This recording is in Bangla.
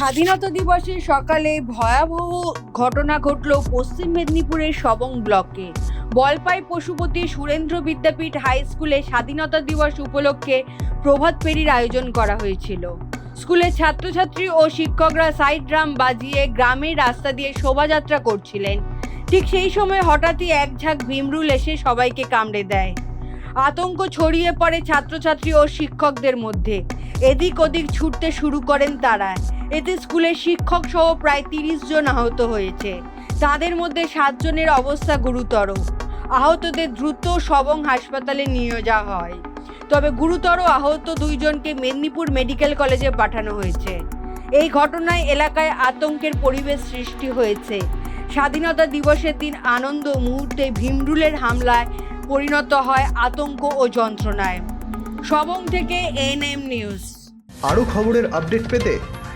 স্বাধীনতা দিবসে সকালে ভয়াবহ ঘটনা ঘটল পশ্চিম মেদিনীপুরের সবং ব্লকে। বলপাই পশুপতি সুরেন্দ্র বিদ্যাপীঠ হাই স্কুলে স্বাধীনতা দিবস উপলক্ষে প্রভাত ফেরির আয়োজন করা হয়েছিল। স্কুলের ছাত্রছাত্রী ও শিক্ষকরা সাইড ড্রাম বাজিয়ে গ্রামের রাস্তা দিয়ে শোভাযাত্রা করছিলেন। ঠিক সেই সময় হঠাৎই এক ঝাঁক ভীমরুল এসে সবাইকে কামড়ে দেয়। আতঙ্ক ছড়িয়ে পড়ে ছাত্রছাত্রী ও শিক্ষকদের মধ্যে। এদিক ওদিক ছুটতে শুরু করেন তারা। এতে স্কুলের শিক্ষক সহ প্রায় তিরিশ জন আহত হয়েছে। তাদের মধ্যে সাতজনের অবস্থা গুরুতর। আহতদের দ্রুত সবং হাসপাতালে নিয়ে যাওয়া হয়। তবে গুরুতর আহত দুইজনকে মেদিনীপুর মেডিকেল কলেজে পাঠানো হয়েছে। এই ঘটনায় এলাকায় আতঙ্কের পরিবেশ সৃষ্টি হয়েছে। স্বাধীনতা দিবসের দিন আনন্দ মুহূর্তে ভীমরুলের হামলায় পরিণত হয় আতঙ্ক ও যন্ত্রণায়। সবং থেকে এনএম নিউজ। আরও খবরের আপডেট পেতে